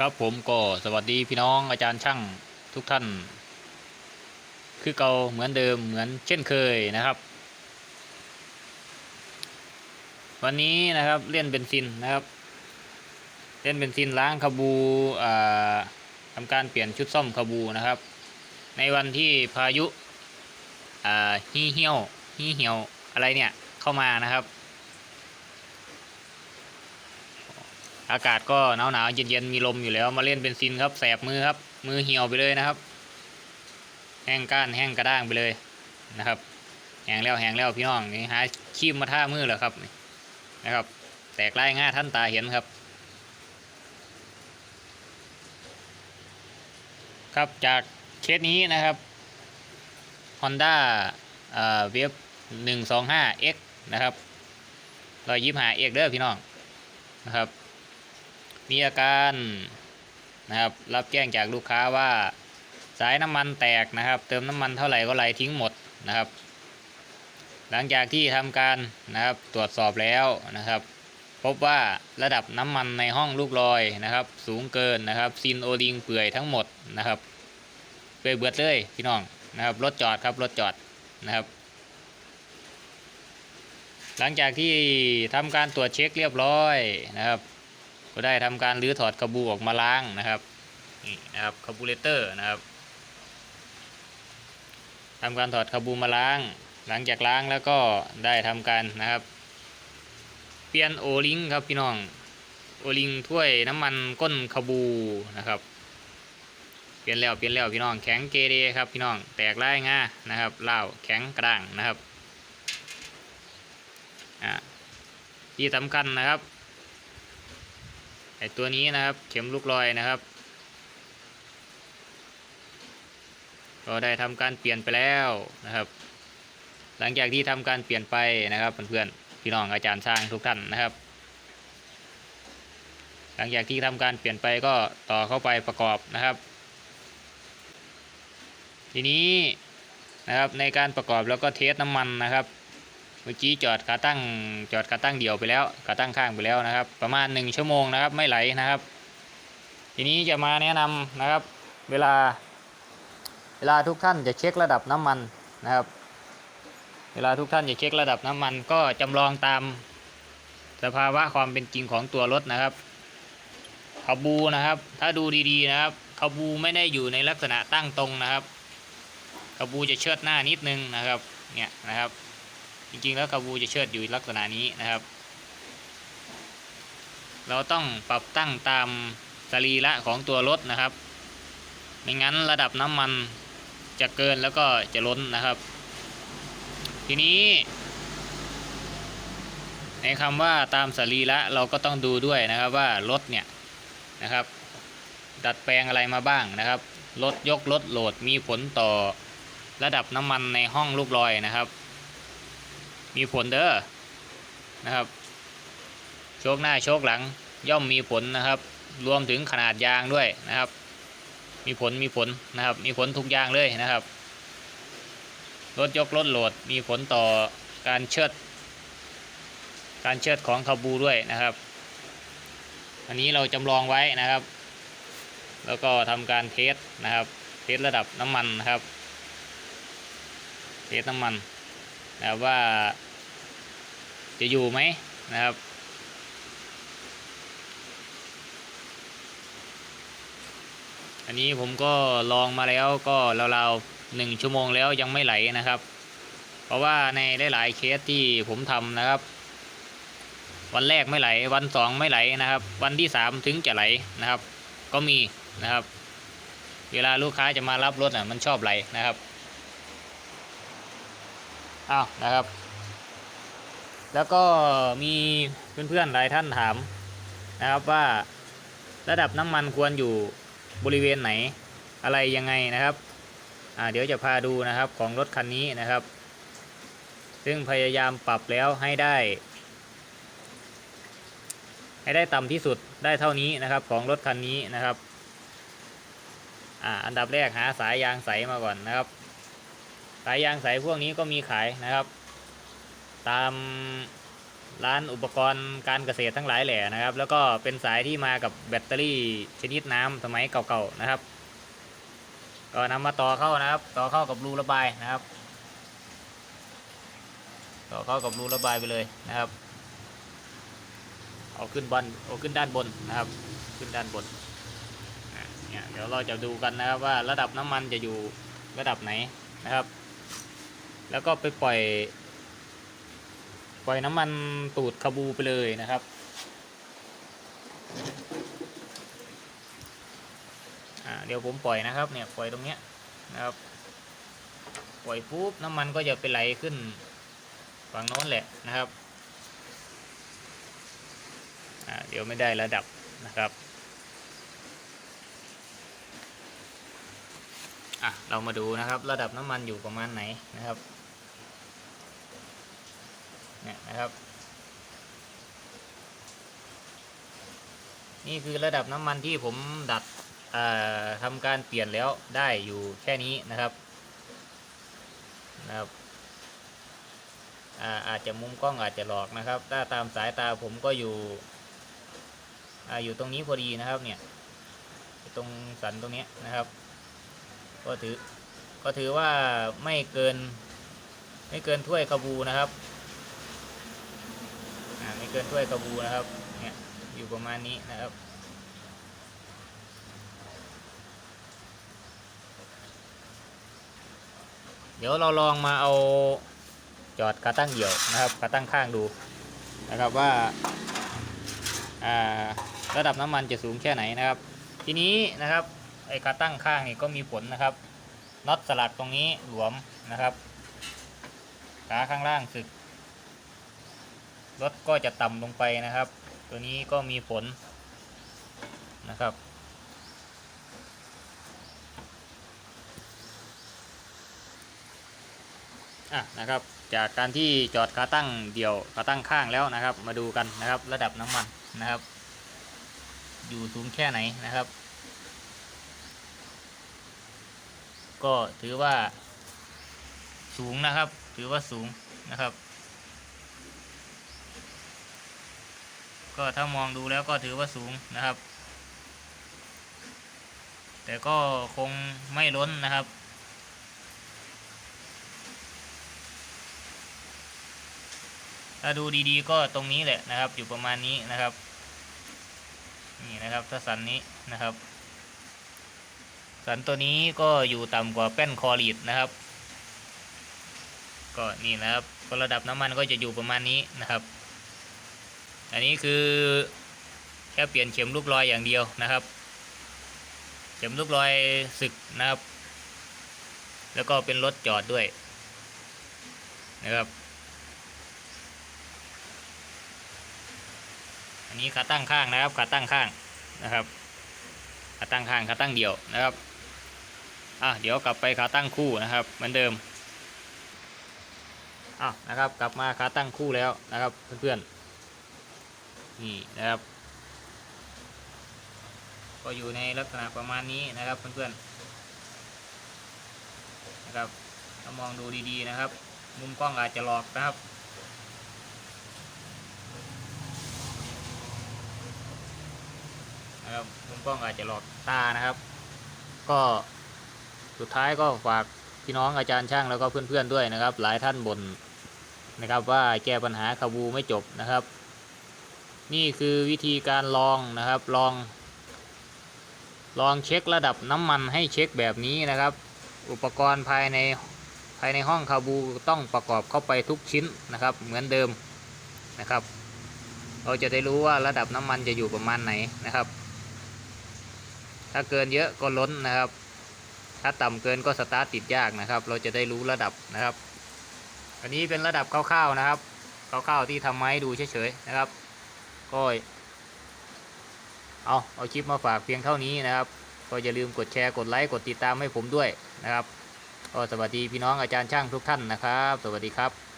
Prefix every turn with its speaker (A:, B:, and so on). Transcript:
A: ครับผมก็สวัสดีพี่น้องอาจารย์ช่างทุกท่าน คือเก่าเหมือนเดิมเหมือนเช่นเคยนะครับ วันนี้นะครับเล่นเบนซินนะครับ เล่นเบนซินล้างคาบูอ่าทำการเปลี่ยนชุดซ่อมคาบูนะครับ ในวันที่พายุอ่าฮีเหี่ยวฮีเหี่ยวอะไรเนี่ยเข้ามานะครับ อากาศก็หนาวหนาวเย็นเย็นๆมีลมอยู่แล้วมาเล่นเบนซินครับแสบมือครับ มือเหี่ยวไปเลยนะครับ แห้งก้านแห้งกระด้างไปเลยนะครับแห้งแล้วแห้งแล้วพี่น้องนี่หาคีมมาท่ามือเหรอครับนะครับ แตกลายง่าท่านตาเห็นครับครับจากเคสนี้นะครับ Honda เว็บหนึ่งสองห้า X นะครับรอยยิบหา X เด้อพี่น้องนะครับ มีอาการนะครับรับแจ้งจากลูกค้าว่าสายน้ำมันแตกนะครับ เติมน้ำมันเท่าไหร่ก็ไหลทิ้งหมดนะครับ หลังจากที่ทำการนะครับตรวจสอบแล้วนะครับ พบว่าระดับน้ำมันในห้องลูกลอยนะครับ สูงเกินนะครับซินโอดิงเปื่อยทั้งหมดนะครับเปื่อยเบิดเลยพี่น้องนะครับรถจอดครับรถจอดนะครับหลังจากที่ทำการตรวจเช็คเรียบร้อยนะครับ ก็ได้ทำการรื้อถอดคาบูออกมาล้างนะครับนี่นะครับคาบูเรเตอร์นะครับทำการถอดคาบูมาล้าง หลังจากล้างแล้วก็ได้ทำการนะครับ เปลี่ยนโอลิงครับพี่น้องโอลิงถ้วยน้ำมันก้นคาบูนะครับเปลี่ยนแล้วเปลี่ยนแล้วพี่น้องแข็งเกเรครับพี่น้องแตกลายง่านะครับเล่าแข็งกระด้างนะครับอ่าที่สำคัญนะครับ อตัวนี้นะครับเข็มลูกลอยนะครับ ก็ได้ทำการเปลี่ยนไปแล้วนะครับ หลังจากที่ทำการเปลี่ยนไปนะครับเพื่อนๆพี่น้องอาจารย์สร้างทุกท่านนะครับ หลังจากที่ทำการเปลี่ยนไปก็ต่อเข้าไปประกอบนะครับ ทีนี้นะครับในการประกอบแล้วก็เทสน้ำมันนะครับ เมื่อกี้จอดขาตั้งจอดขาตั้งเดี่ยวไปแล้วขาตั้งข้างไปแล้วนะครับ ประมาณหนึ่งชั่วโมงนะครับไม่ไหลนะครับ ทีนี้จะมาแนะนำนะครับ เวลา เวลาทุกท่านจะเช็คระดับน้ำมันนะครับ เวลาทุกท่านจะเช็คระดับน้ำมัน ก็จำลองตามสภาวะความเป็นจริงของตัวรถนะครับขบูนะครับ ถ้าดูดีๆนะครับขบูไม่ได้อยู่ในลักษณะตั้งตรงนะครับขบูจะเชิดหน้านิดนึงนะครับเนี่ยนะครับ จริงๆ แล้วคาบูจะเชิดอยู่ลักษณะนี้นะครับ เราต้องปรับตั้งตามสรีระของตัวรถนะครับ ไม่งั้นระดับน้ำมันจะเกินแล้วก็จะล้นนะครับ ทีนี้ ในคำว่าตามสรีระเราก็ต้องดูด้วยนะครับว่ารถเนี่ยนะครับ ดัดแปลงอะไรมาบ้างนะครับรถยกรถโหลดมีผลต่อระดับน้ำมันในห้องลูกลอยนะครับ มีผลเด้อนะครับ โชคหน้าโชคหลังย่อมมีผลนะครับ รวมถึงขนาดยางด้วยนะครับ มีผลมีผลนะครับ มีผลทุกอย่างเลยนะครับรถยกรถโหลดมีผลต่อการเชิด การเชิดของคาบูด้วยนะครับ อันนี้เราจำลองไว้นะครับ แล้วก็ทำการเทสนะครับ เทสระดับน้ำมันนะครับ เทสน้ำมันนะครับว่า จะอยู่ไหมนะครับ อันนี้ผมก็ลองมาแล้วก็ราวๆหนึ่งชั่วโมงแล้วยังไม่ไหลนะครับ เพราะว่าในหลายๆเคสที่ผมทำนะครับ วันแรกไม่ไหลวันสองไม่ไหลนะครับ วันที่สามถึงจะไหลนะครับ ก็มีนะครับ เวลาลูกค้าจะมารับรถอะมันชอบไหลนะครับอ้าวนะครับ แล้วก็มีเพื่อนๆหลายท่านถามนะครับว่าระดับน้ำมันควรอยู่บริเวณไหนอะไรยังไงนะครับเดี๋ยวจะพาดูนะครับของรถคันนี้นะครับ ซึ่งพยายามปรับแล้วให้ได้ ให้ได้ต่ำที่สุดได้เท่านี้นะครับของรถคันนี้นะครับออันดับแรกหาสายยางใสมาก่อนนะครับ สายยางใสพวกนี้ก็มีขายนะครับ ตามร้านอุปกรณ์การเกษตรทั้งหลายแหล่นะครับ แล้วก็เป็นสายที่มากับแบตเตอรี่ชนิดน้ำสมัยเก่าๆนะครับ ก็นำมาต่อเข้านะครับ ต่อเข้ากับรูระบายนะครับ ต่อเข้ากับรูระบายไปเลยนะครับ เอาขึ้นบนเอาขึ้นด้านบนนะครับ ขึ้นด้านบนเนี่ยเดี๋ยวเราจะดูกันนะครับว่าระดับน้ำมันจะอยู่ระดับไหนนะครับ แล้วก็ไปปล่อย ปล่อยน้ำมันตูดคาบูไปเลยนะครับ เดี๋ยวผมปล่อยนะครับเนี่ยปล่อยตรงเนี้ยนะครับปล่อยปุ๊บน้ำมันก็จะไปไหลขึ้นฝั่งโน้นแหละนะครับเดี๋ยวไม่ได้ระดับนะครับอะเรามาดูนะครับระดับน้ำมันอยู่ประมาณไหนนะครับ เนี่ยนะครับ นี่คือระดับน้ำมันที่ผมดัดทำการเปลี่ยนแล้วได้อยู่แค่นี้นะครับนะครับอาอาจจะมุมกล้องอาจจะหลอกนะครับ ถ้าตามสายตาผมก็อยู่ออยู่ตรงนี้พอดีนะครับเนี่ยตรงสันตรงนี้นะครับ ก็ถือก็ถือว่าไม่เกินไม่เกินถ้วยคาบูนะครับ เกินถ้วยกระบูนะครับเนี่ยอยู่ประมาณนี้นะครับ เดี๋ยวเราลองมาเอาจอดขาตั้งเดี่ยวนะครับขาตั้งข้างดูนะครับว่าระดับน้ำมันจะสูงแค่ไหนนะครับ ทีนี้นะครับไอ้ขาตั้งข้างนี่ก็มีผลนะครับน็อตสลักตรงนี้หลวมนะครับขาข้างล่างสึก รถก็จะต่ำลงไปนะครับ ตัวนี้ก็มีผลนะครับ อะนะครับ จากการที่จอดขาตั้งเดี่ยวขาตั้งข้างแล้วนะครับ มาดูกันนะครับระดับน้ำมันนะครับ อยู่สูงแค่ไหนนะครับ ก็ถือว่าสูงนะครับ ถือว่าสูงนะครับ ก็ถ้ามองดูแล้วก็ถือว่าสูงนะครับ แต่ก็คงไม่ล้นนะครับ ถ้าดูดีๆ ก็ตรงนี้แหละนะครับ อยู่ประมาณนี้นะครับ นี่นะครับถ้าสันนี้นะครับ สันตัวนี้ก็อยู่ต่ำกว่าแป้นคอรีดนะครับ ก็นี่นะครับก็ระดับน้ำมันก็จะอยู่ประมาณนี้นะครับ อันนี้คือแค่เปลี่ยนเข็มลูกลอยอย่างเดียวนะครับ เข็มลูกลอยสึกนะครับ แล้วก็เป็นรถจอดด้วยนะครับ อันนี้ขาตั้งข้างนะครับขาตั้งข้างนะครับขาตั้งข้างขาตั้งเดี่ยวนะครับอะเดี๋ยวกลับไปขาตั้งคู่นะครับเหมือนเดิมอะนะครับกลับมาขาตั้งคู่แล้วนะครับเพื่อนๆ นี่นะครับ ก็อยู่ในลักษณะประมาณนี้นะครับเพื่อนๆนะครับถ้ามองดูดีๆนะครับ มุมกล้องอาจจะหลอกนะครับนะครับมุมกล้องอาจจะหลอกตานะครับ ก็สุดท้ายก็ฝากพี่น้องอาจารย์ช่างแล้วก็เพื่อนๆด้วยนะครับ หลายท่านบ่นนะครับว่าแก้ปัญหาคาบูไม่จบนะครับ นี่คือวิธีการลองนะครับลอง ลองเช็คระดับน้ำมันให้เช็คแบบนี้นะครับ อุปกรณ์ภายในภายในห้องคาบูต้องประกอบเข้าไปทุกชิ้นนะครับ เหมือนเดิมนะครับ เราจะได้รู้ว่าระดับน้ำมันจะอยู่ประมาณไหนนะครับ ถ้าเกินเยอะก็ล้นนะครับ ถ้าต่ำเกินก็สตาร์ทติดยากนะครับ เราจะได้รู้ระดับนะครับ อันนี้เป็นระดับคร่าวๆนะครับคร่าวๆที่ทำไม้ดูเฉยๆนะครับ ก็เอาเอาคลิปมาฝากเพียงเท่านี้นะครับ ก็อย่าลืมกดแชร์กดไลค์กดติดตามให้ผมด้วยนะครับก็สวัสดีพี่น้องอาจารย์ช่างทุกท่านนะครับ สวัสดีครับ